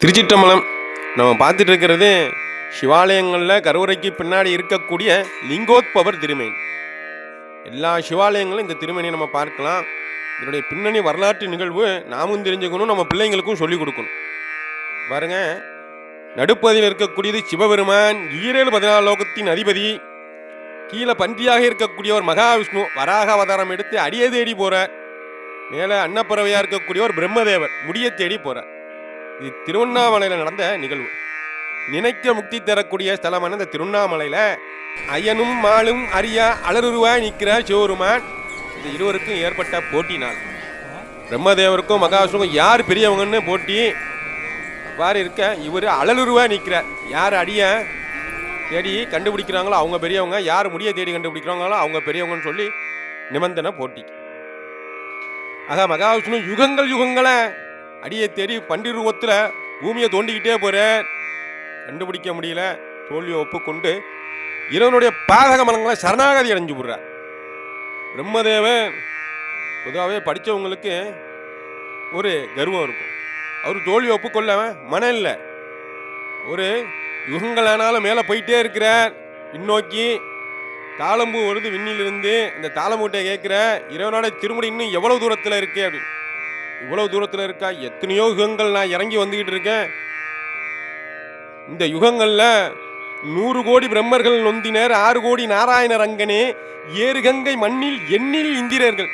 திருச்சிற்றம்பலம். நம்ம பார்த்துட்டு இருக்கிறது சிவாலயங்களில் கருவறைக்கு பின்னாடி இருக்கக்கூடிய லிங்கோத்பவர் திருமேனி. எல்லா சிவாலயங்களும் இந்த திருமேனியை நம்ம பார்க்கலாம். இதனுடைய பின்னணி வரலாற்று நிகழ்வு நாமும் தெரிஞ்சுக்கணும் நம்ம பிள்ளைங்களுக்கும் சொல்லிக் கொடுக்கணும். பாருங்க நடுப்பதில் இருக்கக்கூடியது சிவபெருமான் ஈரேழு பதினாலு லோகத்தின் அதிபதி கீழே பன்றியாக இருக்கக்கூடியவர் மகாவிஷ்ணு வராக அவதாரம் எடுத்து அடியை தேடி போகிறார் மேலே அன்னப்பறவையாக இருக்கக்கூடியவர் பிரம்மதேவர் முடியை தேடி போகிறார் இது திருவண்ணாமலையில் நடந்த நிகழ்வு. நினைக்க முக்தி தரக்கூடிய ஸ்தலமான இந்த திருவண்ணாமலையில் ஐயனும் மாலும் அரியா அலருருவாய் நிற்கிற சிவருமான் இந்த இருவருக்கும் ஏற்பட்ட போட்டினால் பிரம்மதேவருக்கும் மகாவிஷ்ணுக்கும் யார் பெரியவங்கன்னு போட்டி. அவ்வாறு இருக்க இவர் அலலுருவாக நிற்கிறார். யார் அடிய தேடி கண்டுபிடிக்கிறாங்களோ அவங்க பெரியவங்க யார் முடிய தேடி கண்டுபிடிக்கிறாங்களோ அவங்க பெரியவங்கன்னு சொல்லி நிபந்தனை போட்டி. ஆக மகாவிஷ்ணு யுகங்கள் யுகங்களை அடியை தேடி பண்டிருவத்தில் பூமியை தோண்டிக்கிட்டே போகிறேன் கண்டுபிடிக்க முடியல. தோல்வியை ஒப்புக்கொண்டு இறைவனுடைய பாதக மலங்களை சரணாகதி அடைஞ்சு விடுறார். பிரம்மதேவன் பொதுவாகவே படித்தவங்களுக்கு ஒரு கர்வம் இருக்கும். அவர் தோல்வி ஒப்புக்கொள்ள மனம் இல்லை. ஒரு யுகங்களானாலும் மேலே போயிட்டே இருக்கிறார். பின்னோக்கி தாளம்பூ வருது விண்ணிலிருந்து. இந்த தாளம்பூட்டை கேட்குற இறைவனோட திருமுடி இன்னும் எவ்வளோ தூரத்தில் இருக்குது அப்படின்னு. இவ்வளவு தூரத்தில் இருக்கா? எத்தனையோ யுகங்கள் நான் இறங்கி வந்துக்கிட்டு இருக்கேன். இந்த யுகங்களில் நூறு கோடி பிரம்மர்கள் நொந்தினர் ஆறு கோடி நாராயண ரங்கனே ஏறு கங்கை மண்ணில் எண்ணில் இந்திரர்கள்.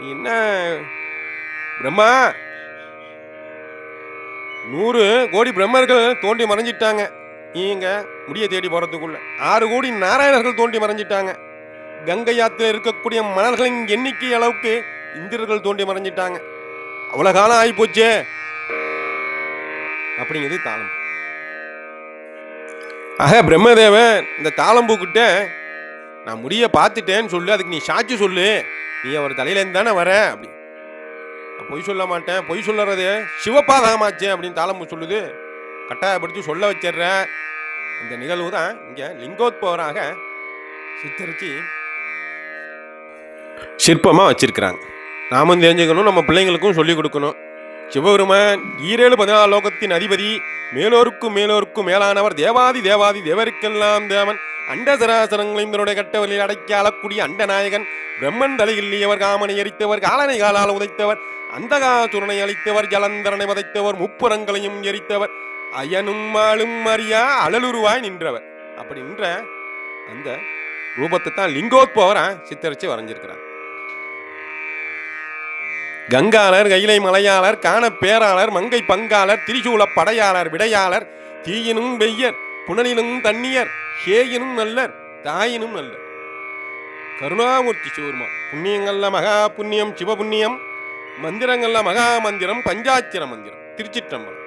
நீ என்ன? பிரம்மா நூறு கோடி பிரம்மர்கள் தோண்டி மறைஞ்சிட்டாங்க. நீங்க முடிய தேடி போறதுக்குள்ள. ஆறு கோடி நாராயணர்கள் தோண்டி மறைஞ்சிட்டாங்க. கங்கை ஆத்துல இருக்கக்கூடிய மணல்களின் எண்ணிக்கை அளவுக்கு இந்திரர்கள் தோண்டி மறைஞ்சிட்டாங்க. அவ்வளோ காலம் ஆகிப்போச்சே அப்படிங்கிறது தாளம்பூ ஆக பிரம்மதேவன் இந்த தாளம்பூக்கிட்ட நான் முடிய பார்த்துட்டேன்னு சொல்லு அதுக்கு நீ சாட்சி சொல்லு. நீ அவர் தலையிலேருந்து தானே வர? அப்படி. பொய் சொல்ல மாட்டேன். பொய் சொல்லுறது சிவபாதகமாச்சு அப்படின்னு தாளம்பூ சொல்லுது. கட்டாயப்படுத்தி சொல்ல வச்சிடுறேன் இந்த நிகழ்வு தான் இங்கே லிங்கோத்பவராக சித்தரித்து சிற்பமாக வச்சிருக்கிறாங்க. நாமும் தெரிஞ்சுக்கணும் நம்ம பிள்ளைங்களுக்கும் சொல்லிக் கொடுக்கணும். சிவபெருமான் ஈரேழு பதினாலு லோகத்தின் அதிபதி மேலோருக்கும் மேலோருக்கும் மேலானவர் தேவாதி தேவாதி தேவருக்கெல்லாம் தேவன். அண்ட சராசரங்களையும் தன்னுடைய கட்டவலில் அடக்கி ஆளக்கூடிய அண்டநாயகன் பிரம்மன் தலையில்லியவர் காமனை எரித்தவர் காலனை காலால் உதைத்தவர் அந்தகாசுரனை அழித்தவர் ஜலந்தரனை வதைத்தவர் முப்புறங்களையும் எரித்தவர் அயனும் ஆளும் அறியா அழலுருவாய் நின்றவர். அப்படின்ற அந்த ரூபத்தை தான் லிங்கோத்பவரா சித்தரிச்சு வரைஞ்சிருக்கிறார். கங்காளர் கைலை மலையாளர் காணப்பேராளர் மங்கை பங்காளர் திரிசூல படையாளர் விடையாளர் தீயினும் வெய்யர் புனலினும் தண்ணியர் ஹேயினும் நல்லர் தாயினும் நல்லர். கருணாமூர்த்தி சிவருமா புண்ணியங்கள்ல மகா புண்ணியம் சிவபுண்ணியம் மந்திரங்கள்ல மகா மந்திரம் பஞ்சாச்சிர மந்திரம் திருச்சிற்றம்பலம்.